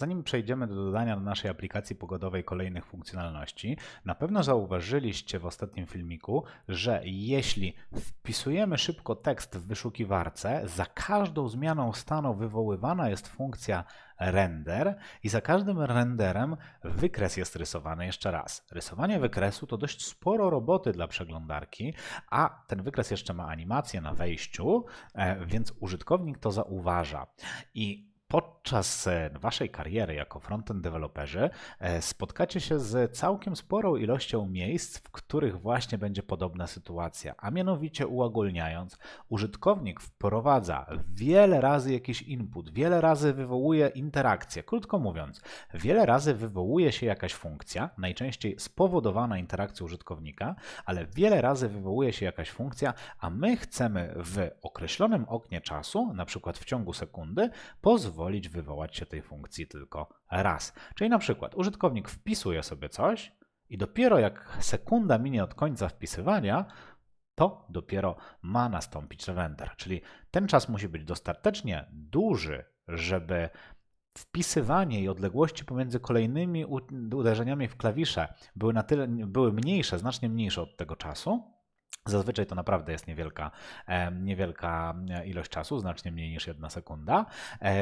Zanim przejdziemy do dodania do naszej aplikacji pogodowej kolejnych funkcjonalności, na pewno zauważyliście w ostatnim filmiku, że jeśli wpisujemy szybko tekst w wyszukiwarce, za każdą zmianą stanu wywoływana jest funkcja render i za każdym renderem wykres jest rysowany jeszcze raz. Rysowanie wykresu to dość sporo roboty dla przeglądarki, a ten wykres jeszcze ma animację na wejściu, e, więc użytkownik to zauważa. I podczas e, waszej kariery jako frontend deweloperzy e, spotkacie się z całkiem sporą ilością miejsc, w których właśnie będzie podobna sytuacja, a mianowicie uogólniając, użytkownik wprowadza wiele razy jakiś input, wiele razy wywołuje interakcję. Krótko mówiąc, wiele razy wywołuje się jakaś funkcja, najczęściej spowodowana interakcją użytkownika, ale wiele razy wywołuje się jakaś funkcja, a my chcemy w określonym oknie czasu, na przykład w ciągu sekundy, pozwolić wywołać się tej funkcji tylko raz. Czyli na przykład użytkownik wpisuje sobie coś i dopiero jak sekunda minie od końca wpisywania, to dopiero ma nastąpić render. Czyli ten czas musi być dostatecznie duży, żeby wpisywanie i odległości pomiędzy kolejnymi uderzeniami w klawisze były na tyle były mniejsze, znacznie mniejsze od tego czasu, Zazwyczaj to naprawdę jest niewielka, niewielka ilość czasu, znacznie mniej niż jedna sekunda, e,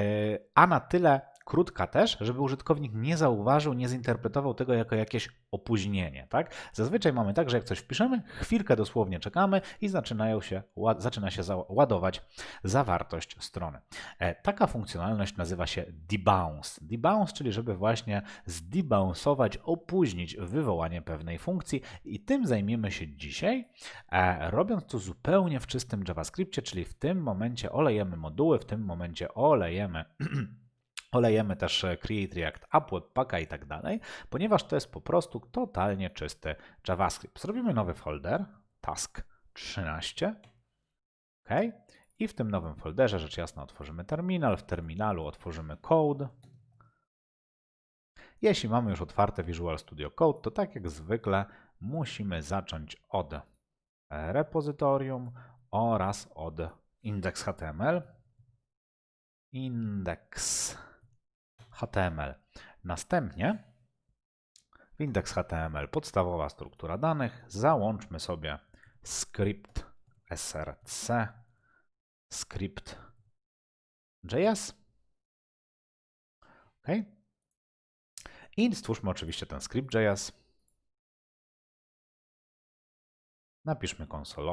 a na tyle krótka też, żeby użytkownik nie zauważył, nie zinterpretował tego jako jakieś opóźnienie. Tak? Zazwyczaj mamy tak, że jak coś wpiszemy, chwilkę dosłownie czekamy i zaczynają się, zaczyna się ładować zawartość strony. E, taka funkcjonalność nazywa się debounce. Debounce, czyli żeby właśnie zdebounceować, opóźnić wywołanie pewnej funkcji i tym zajmiemy się dzisiaj, e, robiąc to zupełnie w czystym JavaScriptie, czyli w tym momencie olejemy moduły, w tym momencie olejemy Olejemy też e, Create React App, Webpacka i tak dalej, ponieważ to jest po prostu totalnie czysty JavaScript. Zrobimy nowy folder, task 13. OK. I w tym nowym folderze, rzecz jasna, otworzymy terminal. W terminalu otworzymy code. Jeśli mamy już otwarte Visual Studio Code, to tak jak zwykle musimy zacząć od repozytorium oraz od index.html. Index HTML. Następnie w indeks HTML podstawowa struktura danych. Załączmy sobie skrypt src script JS. OK. I stwórzmy oczywiście ten script JS. Napiszmy console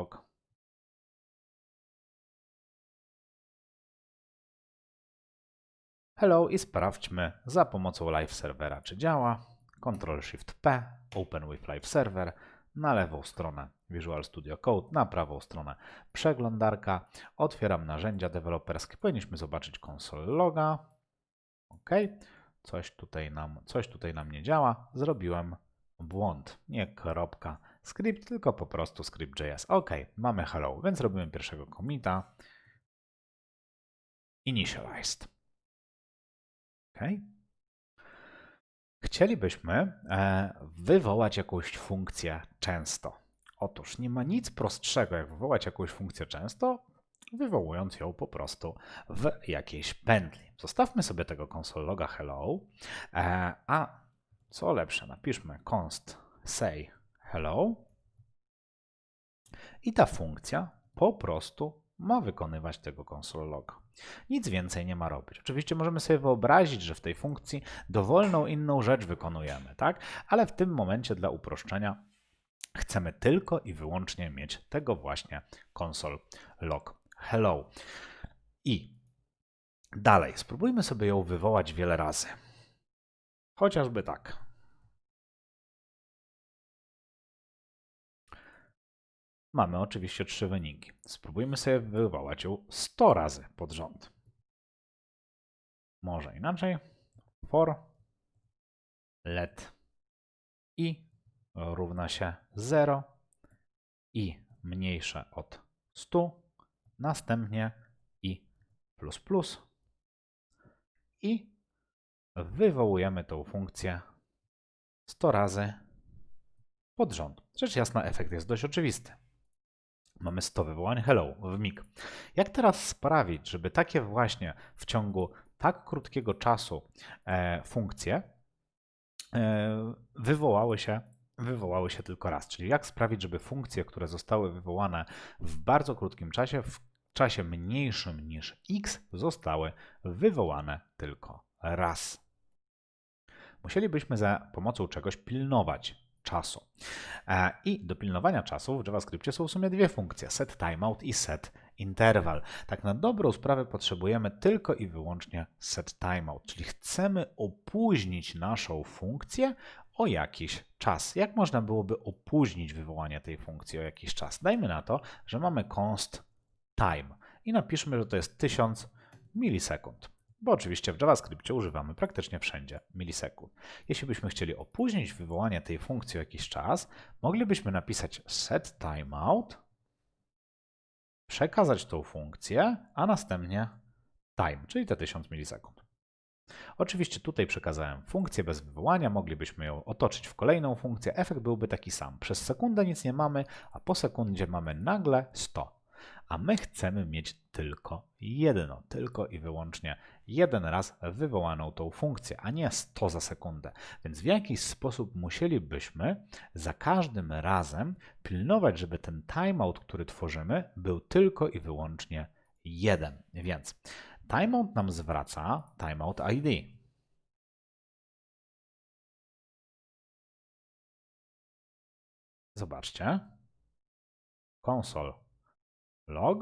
Hello i sprawdźmy za pomocą live servera, czy działa. Ctrl Shift P, Open with Live Server, na lewą stronę Visual Studio Code, na prawą stronę przeglądarka. Otwieram narzędzia deweloperskie. Powinniśmy zobaczyć konsol loga. OK. Coś tutaj nam, coś tutaj nam nie działa. Zrobiłem błąd. Nie kropka script, tylko po prostu script.js. OK, mamy hello, więc robimy pierwszego commita. Initialized. Okay. Chcielibyśmy e, wywołać jakąś funkcję często. Otóż nie ma nic prostszego, jak wywołać jakąś funkcję często, wywołując ją po prostu w jakiejś pętli. Zostawmy sobie tego console loga hello, e, a co lepsze, napiszmy const say hello i ta funkcja po prostu ma wykonywać tego console loga. Nic więcej nie ma robić. Oczywiście możemy sobie wyobrazić, że w tej funkcji dowolną inną rzecz wykonujemy, tak? Ale w tym momencie dla uproszczenia chcemy tylko i wyłącznie mieć tego właśnie console log hello. I dalej, spróbujmy sobie ją wywołać wiele razy. Chociażby tak. Mamy oczywiście trzy wyniki. Spróbujmy sobie wywołać ją 100 razy pod rząd. Może inaczej. For let i równa się 0 i mniejsze od 100, następnie i plus plus i wywołujemy tą funkcję 100 razy pod rząd. Rzecz jasna, efekt jest dość oczywisty. Mamy 100 wywołań hello w mig. Jak teraz sprawić, żeby takie właśnie w ciągu tak krótkiego czasu e, funkcje e, wywołały się wywołały się tylko raz. Czyli jak sprawić, żeby funkcje, które zostały wywołane w bardzo krótkim czasie, w czasie mniejszym niż x, zostały wywołane tylko raz. Musielibyśmy za pomocą czegoś pilnować czasu. E, I do pilnowania czasu w JavaScriptie są w sumie dwie funkcje: set timeout i set interval. Tak na dobrą sprawę potrzebujemy tylko i wyłącznie set timeout, czyli chcemy opóźnić naszą funkcję o jakiś czas. Jak można byłoby opóźnić wywołanie tej funkcji o jakiś czas? Dajmy na to, że mamy const time i napiszmy, że to jest 1000 milisekund. Bo oczywiście w JavaScriptie używamy praktycznie wszędzie milisekund. Jeśli byśmy chcieli opóźnić wywołanie tej funkcji o jakiś czas, moglibyśmy napisać set timeout, przekazać tą funkcję, a następnie time, czyli te 1000 milisekund. Oczywiście tutaj przekazałem funkcję bez wywołania, moglibyśmy ją otoczyć w kolejną funkcję. Efekt byłby taki sam. Przez sekundę nic nie mamy, a po sekundzie mamy nagle 100. A my chcemy mieć tylko jedno, tylko i wyłącznie jeden raz wywołaną tą funkcję, a nie 100 za sekundę. Więc w jakiś sposób musielibyśmy za każdym razem pilnować, żeby ten timeout, który tworzymy, był tylko i wyłącznie jeden. Więc timeout nam zwraca timeout ID. Zobaczcie. Console log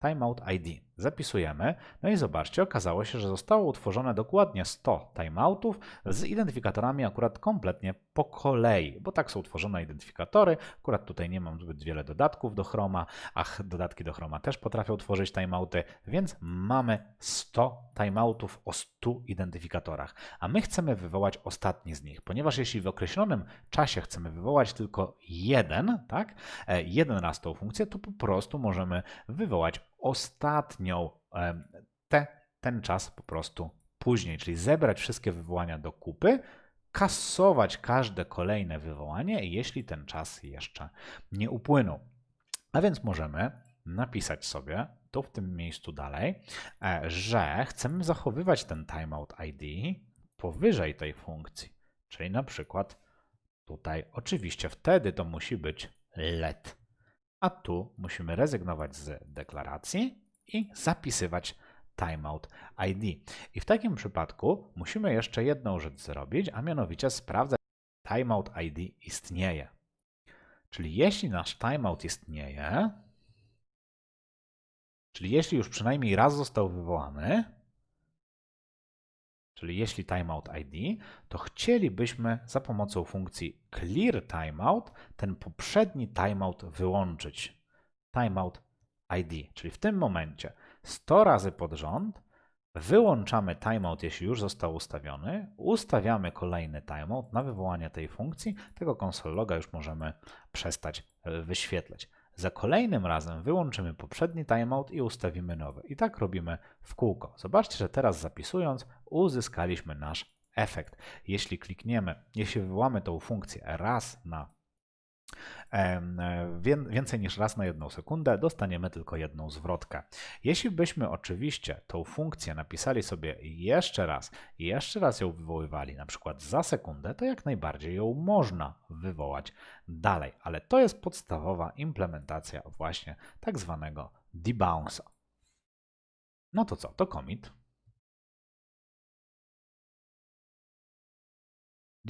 timeout ID. Zapisujemy, no i zobaczcie, okazało się, że zostało utworzone dokładnie 100 timeoutów z identyfikatorami akurat kompletnie po kolei, bo tak są tworzone identyfikatory. Akurat tutaj nie mam zbyt wiele dodatków do Chroma, a dodatki do Chroma też potrafią tworzyć timeouty, więc mamy 100 timeoutów o 100 identyfikatorach, a my chcemy wywołać ostatni z nich, ponieważ jeśli w określonym czasie chcemy wywołać tylko jeden, tak, e, jeden raz tą funkcję, to po prostu możemy wywołać ostatnią te, ten czas po prostu później, czyli zebrać wszystkie wywołania do kupy, kasować każde kolejne wywołanie, jeśli ten czas jeszcze nie upłynął. A więc możemy napisać sobie tu w tym miejscu dalej, e, że chcemy zachowywać ten timeout ID powyżej tej funkcji, czyli na przykład tutaj oczywiście wtedy to musi być let a tu musimy rezygnować z deklaracji i zapisywać timeout ID. I w takim przypadku musimy jeszcze jedną rzecz zrobić, a mianowicie sprawdzać, czy timeout ID istnieje. Czyli jeśli nasz timeout istnieje, czyli jeśli już przynajmniej raz został wywołany, czyli jeśli timeout ID, to chcielibyśmy za pomocą funkcji clear timeout ten poprzedni timeout wyłączyć. Timeout ID, czyli w tym momencie 100 razy pod rząd wyłączamy timeout, jeśli już został ustawiony, ustawiamy kolejny timeout na wywołanie tej funkcji, tego console loga już możemy przestać e, wyświetlać. Za kolejnym razem wyłączymy poprzedni timeout i ustawimy nowy. I tak robimy w kółko. Zobaczcie, że teraz zapisując uzyskaliśmy nasz efekt. Jeśli klikniemy, jeśli wywołamy tą funkcję raz na więcej niż raz na jedną sekundę, dostaniemy tylko jedną zwrotkę. Jeśli byśmy oczywiście tą funkcję napisali sobie jeszcze raz i jeszcze raz ją wywoływali, na przykład za sekundę, to jak najbardziej ją można wywołać dalej, ale to jest podstawowa implementacja właśnie tak zwanego debounce'a. No to co, to commit.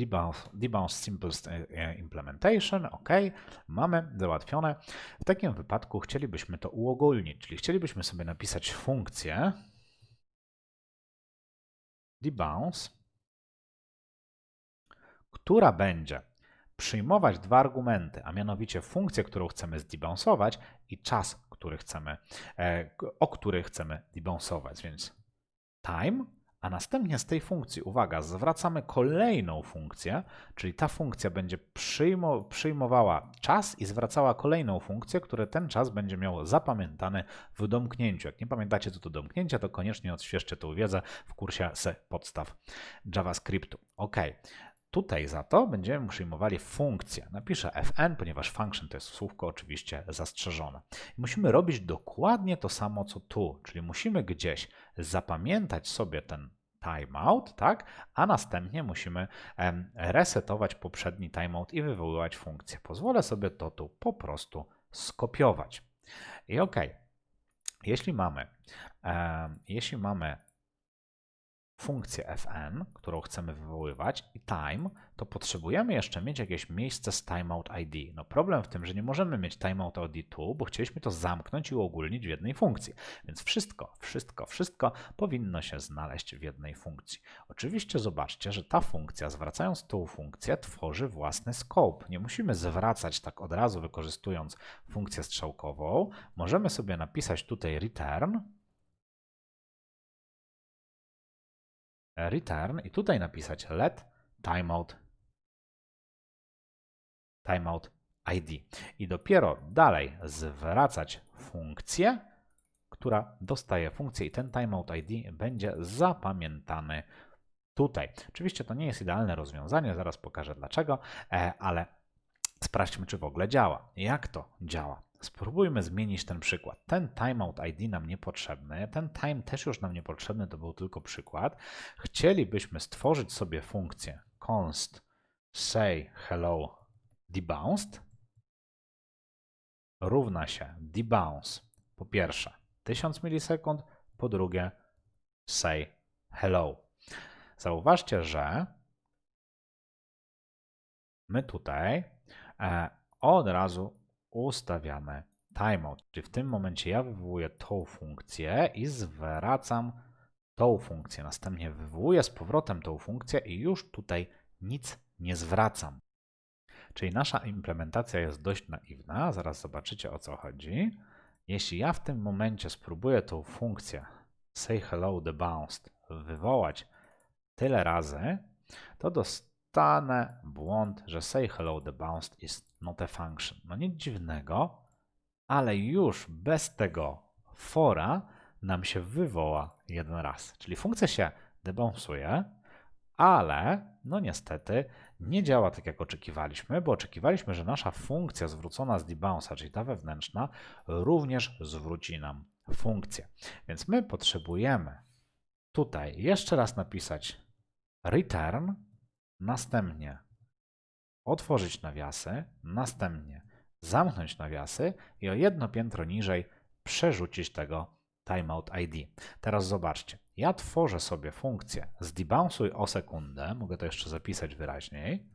Debounce, debounce Simple e, Implementation, OK, mamy załatwione. W takim wypadku chcielibyśmy to uogólnić, czyli chcielibyśmy sobie napisać funkcję debounce, która będzie przyjmować dwa argumenty, a mianowicie funkcję, którą chcemy zdebounceować i czas, który chcemy, e, o który chcemy debounceować, więc time a następnie z tej funkcji, uwaga, zwracamy kolejną funkcję, czyli ta funkcja będzie przyjmo, przyjmowała czas i zwracała kolejną funkcję, które ten czas będzie miał zapamiętany w domknięciu. Jak nie pamiętacie, co to domknięcie, to koniecznie odświeżcie tą wiedzę w kursie podstaw JavaScriptu. Ok. Tutaj za to będziemy przyjmowali funkcję. Napiszę fn, ponieważ function to jest słówko oczywiście zastrzeżone. I musimy robić dokładnie to samo co tu, czyli musimy gdzieś zapamiętać sobie ten timeout, tak? A następnie musimy resetować poprzedni timeout i wywoływać funkcję. Pozwolę sobie to tu po prostu skopiować. I ok, jeśli mamy, jeśli mamy funkcję fn, którą chcemy wywoływać i time, to potrzebujemy jeszcze mieć jakieś miejsce z timeout ID. No problem w tym, że nie możemy mieć timeout ID tu, bo chcieliśmy to zamknąć i uogólnić w jednej funkcji. Więc wszystko, wszystko, wszystko powinno się znaleźć w jednej funkcji. Oczywiście zobaczcie, że ta funkcja, zwracając tą funkcję, tworzy własny scope. Nie musimy zwracać tak od razu wykorzystując funkcję strzałkową. Możemy sobie napisać tutaj return, return i tutaj napisać let timeout timeout ID. I dopiero dalej zwracać funkcję, która dostaje funkcję i ten timeout ID będzie zapamiętany tutaj. Oczywiście to nie jest idealne rozwiązanie, zaraz pokażę dlaczego, e, ale sprawdźmy, czy w ogóle działa. Jak to działa? Spróbujmy zmienić ten przykład. Ten timeout ID nam niepotrzebny, ten time też już nam niepotrzebny, to był tylko przykład. Chcielibyśmy stworzyć sobie funkcję const say hello debounced równa się debounce po pierwsze 1000 milisekund, po drugie say hello. Zauważcie, że my tutaj e, od razu ustawiamy timeout, czyli w tym momencie ja wywołuję tą funkcję i zwracam tą funkcję. Następnie wywołuję z powrotem tą funkcję i już tutaj nic nie zwracam. Czyli nasza implementacja jest dość naiwna, zaraz zobaczycie o co chodzi. Jeśli ja w tym momencie spróbuję tą funkcję say hello the bounced wywołać tyle razy, to dostanę błąd, że say hello the bounced is not a function. No nic dziwnego, ale już bez tego fora nam się wywoła jeden raz. Czyli funkcja się debounce'uje, ale no niestety nie działa tak jak oczekiwaliśmy, bo oczekiwaliśmy, że nasza funkcja zwrócona z debounce'a, czyli ta wewnętrzna, również zwróci nam funkcję. Więc my potrzebujemy tutaj jeszcze raz napisać return, następnie otworzyć nawiasy, następnie zamknąć nawiasy i o jedno piętro niżej przerzucić tego timeout ID. Teraz zobaczcie, ja tworzę sobie funkcję zdebounsuj o sekundę, mogę to jeszcze zapisać wyraźniej.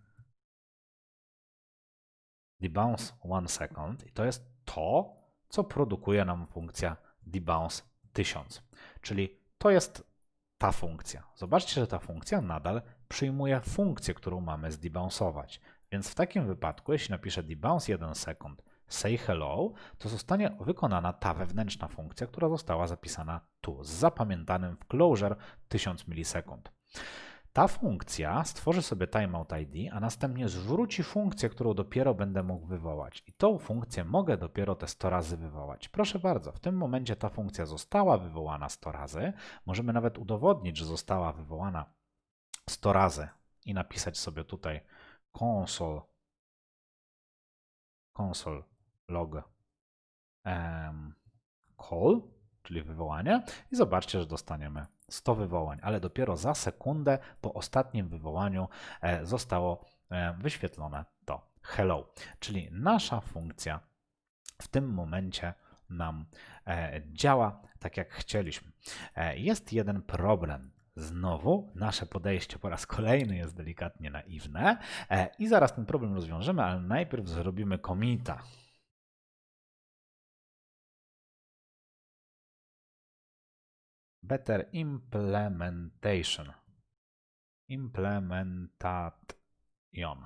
Debounce one second i to jest to, co produkuje nam funkcja debounce 1000. Czyli to jest ta funkcja. Zobaczcie, że ta funkcja nadal przyjmuje funkcję, którą mamy zdebounsować. Więc w takim wypadku, jeśli napiszę debounce 1 sekund say hello, to zostanie wykonana ta wewnętrzna funkcja, która została zapisana tu, z zapamiętanym w closure 1000 milisekund. Ta funkcja stworzy sobie timeout ID, a następnie zwróci funkcję, którą dopiero będę mógł wywołać. I tą funkcję mogę dopiero te 100 razy wywołać. Proszę bardzo, w tym momencie ta funkcja została wywołana 100 razy. Możemy nawet udowodnić, że została wywołana 100 razy i napisać sobie tutaj console console log um, call, czyli wywołanie i zobaczcie, że dostaniemy 100 wywołań, ale dopiero za sekundę po ostatnim wywołaniu e, zostało e, wyświetlone to hello, czyli nasza funkcja w tym momencie nam e, działa tak jak chcieliśmy. Jest jeden problem. Znowu nasze podejście po raz kolejny jest delikatnie naiwne i zaraz ten problem rozwiążemy, ale najpierw zrobimy komita. Better implementation. Implementation.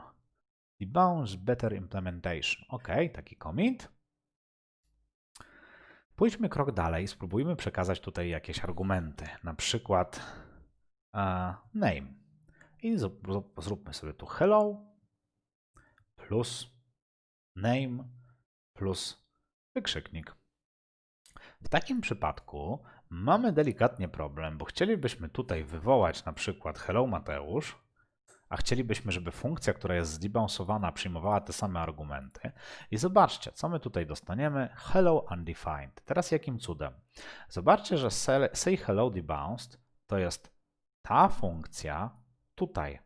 Debounce better implementation. OK, taki commit. Pójdźmy krok dalej, spróbujmy przekazać tutaj jakieś argumenty, na przykład name. I zróbmy sobie tu hello plus name plus wykrzyknik. W takim przypadku mamy delikatnie problem, bo chcielibyśmy tutaj wywołać na przykład Hello Mateusz, a chcielibyśmy, żeby funkcja, która jest zdebounsowana, przyjmowała te same argumenty. I zobaczcie, co my tutaj dostaniemy. Hello undefined. Teraz jakim cudem? Zobaczcie, że say hello debounced to jest ta funkcja tutaj.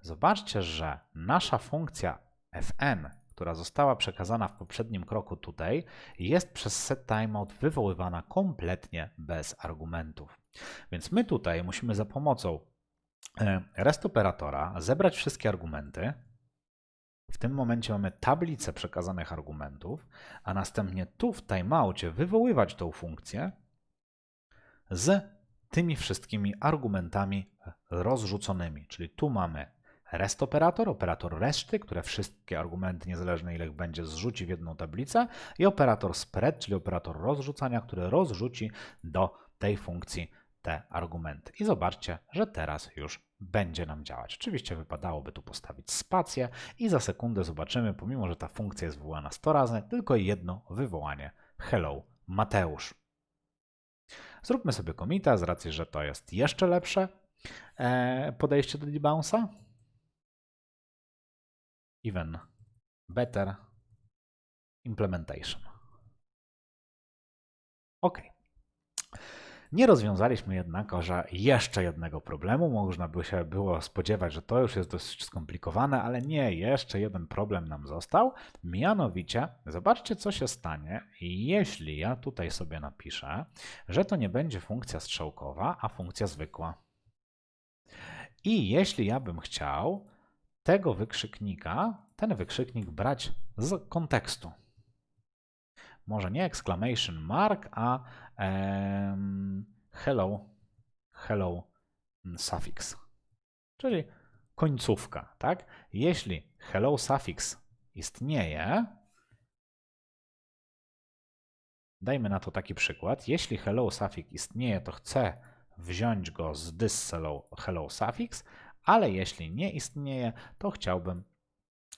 Zobaczcie, że nasza funkcja fn, która została przekazana w poprzednim kroku tutaj, jest przez set timeout wywoływana kompletnie bez argumentów. Więc my tutaj musimy za pomocą e, rest operatora zebrać wszystkie argumenty. W tym momencie mamy tablicę przekazanych argumentów, a następnie tu w timeoutie wywoływać tą funkcję z tymi wszystkimi argumentami rozrzuconymi. Czyli tu mamy rest operator, operator reszty, które wszystkie argumenty, niezależnie ile ich będzie, zrzuci w jedną tablicę i operator spread, czyli operator rozrzucania, który rozrzuci do tej funkcji te argumenty. I zobaczcie, że teraz już będzie nam działać. Oczywiście wypadałoby tu postawić spację i za sekundę zobaczymy, pomimo że ta funkcja jest wywołana 100 razy, tylko jedno wywołanie hello Mateusz. Zróbmy sobie komita z racji, że to jest jeszcze lepsze e, podejście do debounce'a. Even better implementation. OK. Nie rozwiązaliśmy jednakoże jeszcze jednego problemu. Można by się było spodziewać, że to już jest dosyć skomplikowane, ale nie, jeszcze jeden problem nam został. Mianowicie, zobaczcie, co się stanie, jeśli ja tutaj sobie napiszę, że to nie będzie funkcja strzałkowa, a funkcja zwykła. I jeśli ja bym chciał tego wykrzyknika, ten wykrzyknik brać z kontekstu może nie exclamation mark, a hello, hello suffix, czyli końcówka, tak? Jeśli hello suffix istnieje, dajmy na to taki przykład, jeśli hello suffix istnieje, to chcę wziąć go z this hello, hello suffix, ale jeśli nie istnieje, to chciałbym,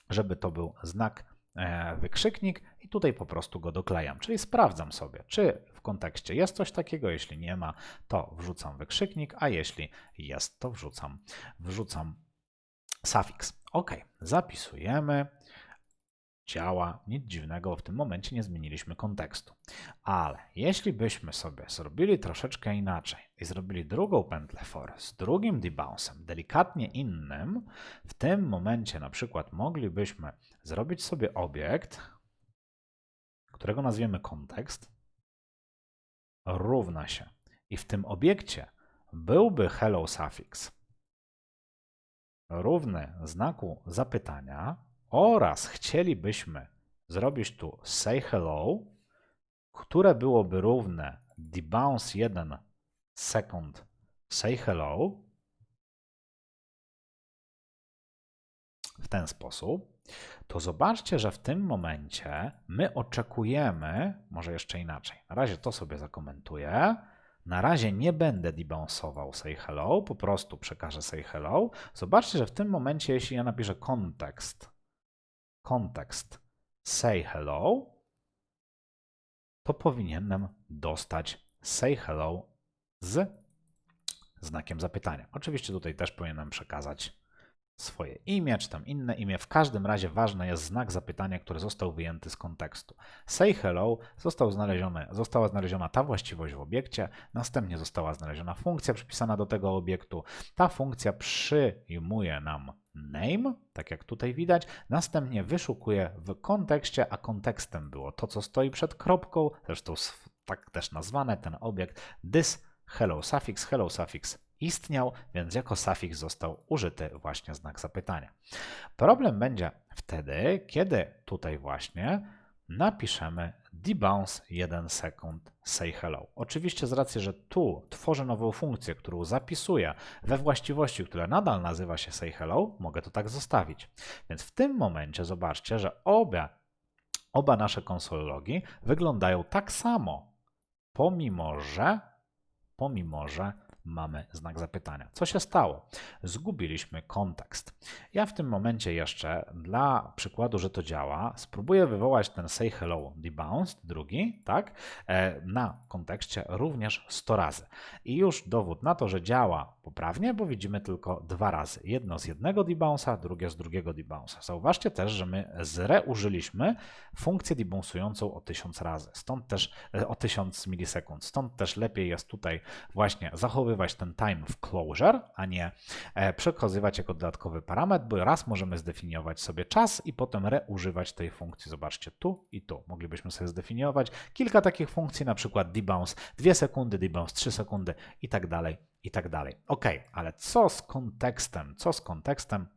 żeby to był znak E, wykrzyknik i tutaj po prostu go doklejam, czyli sprawdzam sobie, czy w kontekście jest coś takiego, jeśli nie ma, to wrzucam wykrzyknik, a jeśli jest, to wrzucam, wrzucam sufiks. Ok, zapisujemy działa, nic dziwnego, w tym momencie nie zmieniliśmy kontekstu. Ale jeśli byśmy sobie zrobili troszeczkę inaczej i zrobili drugą pętlę for z drugim debounce'em, delikatnie innym, w tym momencie na przykład moglibyśmy zrobić sobie obiekt, którego nazwiemy kontekst, równa się. I w tym obiekcie byłby hello suffix równy znaku zapytania, oraz chcielibyśmy zrobić tu say hello, które byłoby równe debounce 1 second say hello w ten sposób, to zobaczcie, że w tym momencie my oczekujemy, może jeszcze inaczej, na razie to sobie zakomentuję, na razie nie będę debounceował say hello, po prostu przekażę say hello. Zobaczcie, że w tym momencie, jeśli ja napiszę kontekst kontekst say hello, to powinienem dostać say hello z znakiem zapytania. Oczywiście tutaj też powinienem przekazać swoje imię, czy tam inne imię. W każdym razie ważny jest znak zapytania, który został wyjęty z kontekstu. Say hello został znaleziony, została znaleziona ta właściwość w obiekcie, następnie została znaleziona funkcja przypisana do tego obiektu. Ta funkcja przyjmuje nam name, tak jak tutaj widać, następnie wyszukuje w kontekście, a kontekstem było to, co stoi przed kropką, zresztą tak też nazwane, ten obiekt this hello suffix, hello suffix istniał, więc jako sufiks został użyty właśnie znak zapytania. Problem będzie wtedy, kiedy tutaj właśnie napiszemy debounce 1 second say hello. Oczywiście z racji, że tu tworzę nową funkcję, którą zapisuję we właściwości, która nadal nazywa się say hello, mogę to tak zostawić. Więc w tym momencie zobaczcie, że obie, oba nasze konsol logi wyglądają tak samo, pomimo że, pomimo że mamy znak zapytania. Co się stało? Zgubiliśmy kontekst. Ja w tym momencie jeszcze, dla przykładu, że to działa, spróbuję wywołać ten say hello debounced, drugi, tak, e, na kontekście również 100 razy. I już dowód na to, że działa poprawnie, bo widzimy tylko dwa razy. Jedno z jednego debounce'a, drugie z drugiego debounce'a. Zauważcie też, że my zreużyliśmy funkcję debounsującą o 1000 razy, stąd też e, o 1000 milisekund. Stąd też lepiej jest tutaj właśnie zachowywać ten time w closure, a nie e, przekazywać jako dodatkowy parametr, bo raz możemy zdefiniować sobie czas i potem reużywać tej funkcji. Zobaczcie tu i tu. Moglibyśmy sobie zdefiniować kilka takich funkcji, na przykład debounce 2 sekundy, debounce 3 sekundy i tak dalej, i tak dalej. Ok, ale co z kontekstem? Co z kontekstem?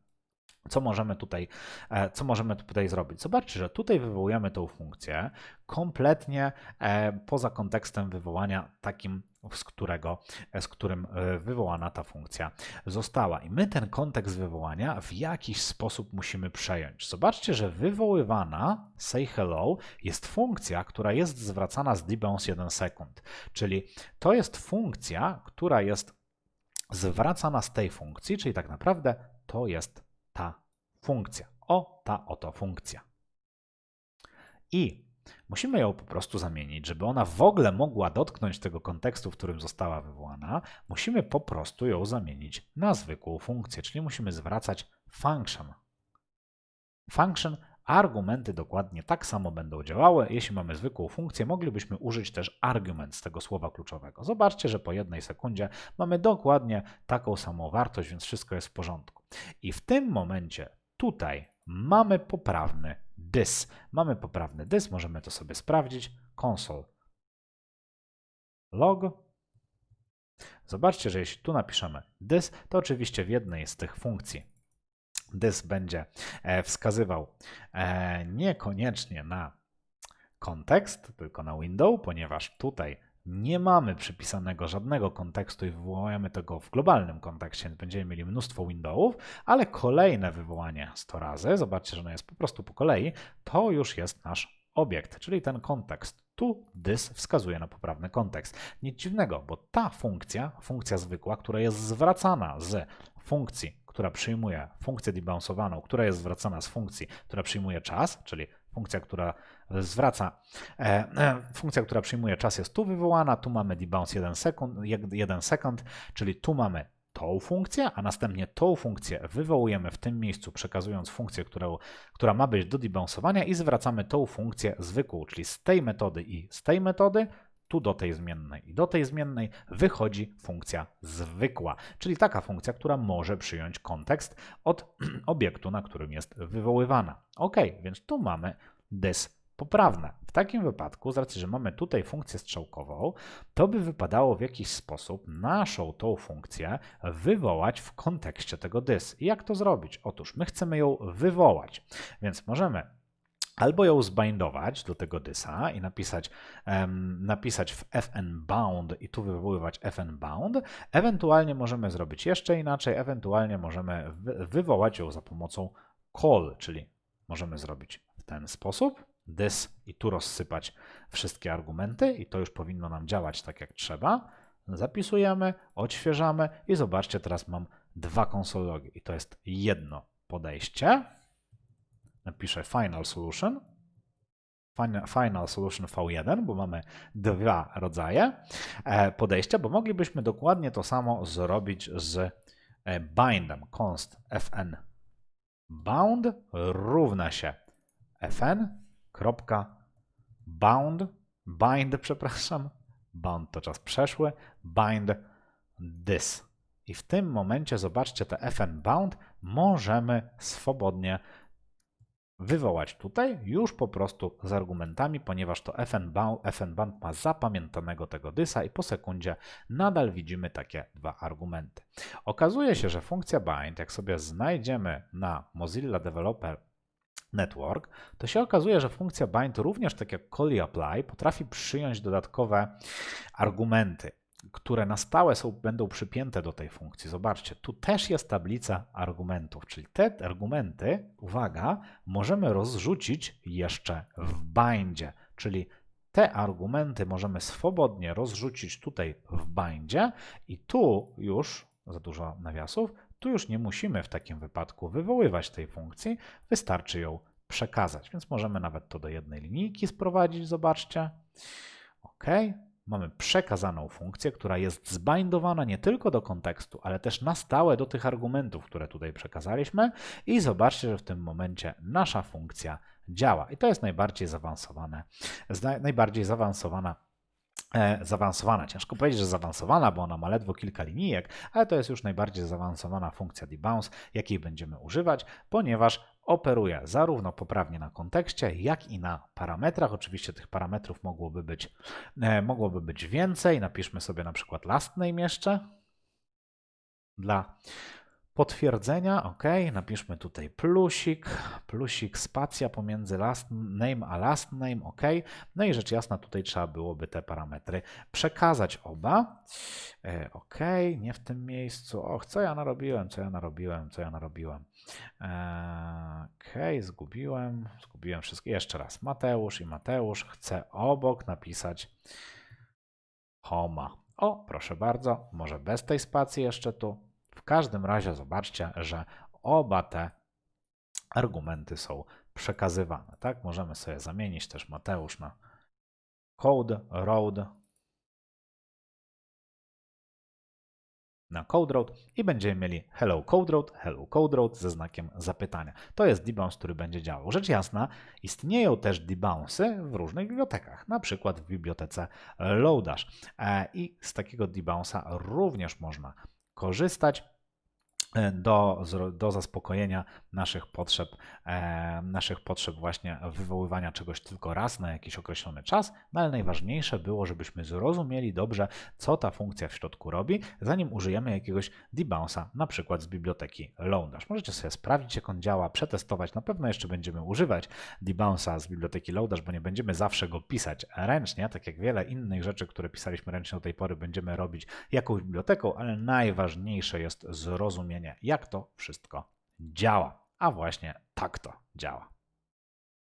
Co możemy tutaj, e, co możemy tutaj zrobić? Zobaczcie, że tutaj wywołujemy tą funkcję kompletnie e, poza kontekstem wywołania takim, z, którego, e, z którym wywołana ta funkcja została. I my ten kontekst wywołania w jakiś sposób musimy przejąć. Zobaczcie, że wywoływana say hello jest funkcja, która jest zwracana z debounce 1 sekund. Czyli to jest funkcja, która jest zwracana z tej funkcji, czyli tak naprawdę to jest ta funkcja. O, ta oto funkcja. I musimy ją po prostu zamienić, żeby ona w ogóle mogła dotknąć tego kontekstu, w którym została wywołana, musimy po prostu ją zamienić na zwykłą funkcję, czyli musimy zwracać function. Function Argumenty dokładnie tak samo będą działały. Jeśli mamy zwykłą funkcję, moglibyśmy użyć też argument z tego słowa kluczowego. Zobaczcie, że po jednej sekundzie mamy dokładnie taką samą wartość, więc wszystko jest w porządku. I w tym momencie tutaj mamy poprawny dys. Mamy poprawny dys, możemy to sobie sprawdzić. Console log. Zobaczcie, że jeśli tu napiszemy dys, to oczywiście w jednej z tych funkcji dys będzie e, wskazywał e, niekoniecznie na kontekst, tylko na window, ponieważ tutaj nie mamy przypisanego żadnego kontekstu i wywołujemy tego w globalnym kontekście, będziemy mieli mnóstwo windowów, ale kolejne wywołanie 100 razy, zobaczcie, że ono jest po prostu po kolei, to już jest nasz obiekt, czyli ten kontekst. Tu this wskazuje na poprawny kontekst. Nic dziwnego, bo ta funkcja, funkcja zwykła, która jest zwracana z funkcji która przyjmuje funkcję debounceowaną, która jest zwracana z funkcji, która przyjmuje czas, czyli funkcja, która zwraca, e, e, funkcja, która przyjmuje czas jest tu wywołana, tu mamy debounce 1 sekund, 1 sekund, czyli tu mamy tą funkcję, a następnie tą funkcję wywołujemy w tym miejscu, przekazując funkcję, która ma być do debounceowania i zwracamy tą funkcję zwykłą, czyli z tej metody i z tej metody tu do tej zmiennej i do tej zmiennej wychodzi funkcja zwykła, czyli taka funkcja, która może przyjąć kontekst od obiektu, na którym jest wywoływana. Ok, więc tu mamy this poprawne. W takim wypadku, z racji, że mamy tutaj funkcję strzałkową, to by wypadało w jakiś sposób naszą tą funkcję wywołać w kontekście tego this. I jak to zrobić? Otóż my chcemy ją wywołać, więc możemy albo ją zbindować do tego dysa i napisać, um, napisać w fn bound i tu wywoływać fn bound. Ewentualnie możemy zrobić jeszcze inaczej, ewentualnie możemy wywołać ją za pomocą call, czyli możemy zrobić w ten sposób this i tu rozsypać wszystkie argumenty i to już powinno nam działać tak jak trzeba. Zapisujemy, odświeżamy i zobaczcie, teraz mam dwa konsologi i to jest jedno podejście napiszę final solution, final solution v1, bo mamy dwa rodzaje e, podejścia, bo moglibyśmy dokładnie to samo zrobić z e, bindem. const fn bound równa się fn kropka. Bound. Bind, przepraszam, bound to czas przeszły, bind this. I w tym momencie zobaczcie te fn bound. Możemy swobodnie wywołać tutaj już po prostu z argumentami, ponieważ to fn band ma zapamiętanego tego dysa i po sekundzie nadal widzimy takie dwa argumenty. Okazuje się, że funkcja bind, jak sobie znajdziemy na Mozilla Developer Network, to się okazuje, że funkcja bind również tak jak call apply potrafi przyjąć dodatkowe argumenty które na stałe są, będą przypięte do tej funkcji. Zobaczcie, tu też jest tablica argumentów, czyli te argumenty, uwaga, możemy rozrzucić jeszcze w bindzie, czyli te argumenty możemy swobodnie rozrzucić tutaj w bindzie i tu już, za dużo nawiasów, tu już nie musimy w takim wypadku wywoływać tej funkcji, wystarczy ją przekazać, więc możemy nawet to do jednej linijki sprowadzić, zobaczcie. OK, mamy przekazaną funkcję, która jest zbindowana nie tylko do kontekstu, ale też na stałe do tych argumentów, które tutaj przekazaliśmy i zobaczcie, że w tym momencie nasza funkcja działa. I to jest najbardziej zaawansowane, najbardziej zaawansowana zaawansowana. Ciężko powiedzieć, że zaawansowana, bo ona ma ledwo kilka linijek, ale to jest już najbardziej zaawansowana funkcja debounce, jakiej będziemy używać, ponieważ operuje zarówno poprawnie na kontekście, jak i na parametrach. Oczywiście tych parametrów mogłoby być, e, mogłoby być więcej. Napiszmy sobie na przykład last name jeszcze dla potwierdzenia. OK, napiszmy tutaj plusik, plusik, spacja pomiędzy last name a last name. OK, no i rzecz jasna tutaj trzeba byłoby te parametry przekazać oba. E, OK, nie w tym miejscu. Och, co ja narobiłem, co ja narobiłem, co ja narobiłem. E, OK, zgubiłem, zgubiłem wszystkie. Jeszcze raz, Mateusz i Mateusz. Chcę obok napisać Homa. O, proszę bardzo, może bez tej spacji jeszcze tu. W każdym razie zobaczcie, że oba te argumenty są przekazywane. Tak, możemy sobie zamienić też Mateusz na code road na code road i będziemy mieli hello code road, hello code road ze znakiem zapytania. To jest debounce, który będzie działał. Rzecz jasna, istnieją też debounce'y w różnych bibliotekach, na przykład w bibliotece Lodash E, i z takiego debounce'a również można korzystać do, zro- do zaspokojenia naszych potrzeb, e, naszych potrzeb właśnie wywoływania czegoś tylko raz na jakiś określony czas, no ale najważniejsze było, żebyśmy zrozumieli dobrze, co ta funkcja w środku robi, zanim użyjemy jakiegoś debounce'a, na przykład z biblioteki Lodash. Możecie sobie sprawdzić, jak on działa, przetestować. Na pewno jeszcze będziemy używać debounce'a z biblioteki Lodash, bo nie będziemy zawsze go pisać ręcznie, tak jak wiele innych rzeczy, które pisaliśmy ręcznie do tej pory, będziemy robić jakąś biblioteką, ale najważniejsze jest jak to wszystko działa. A właśnie tak to działa.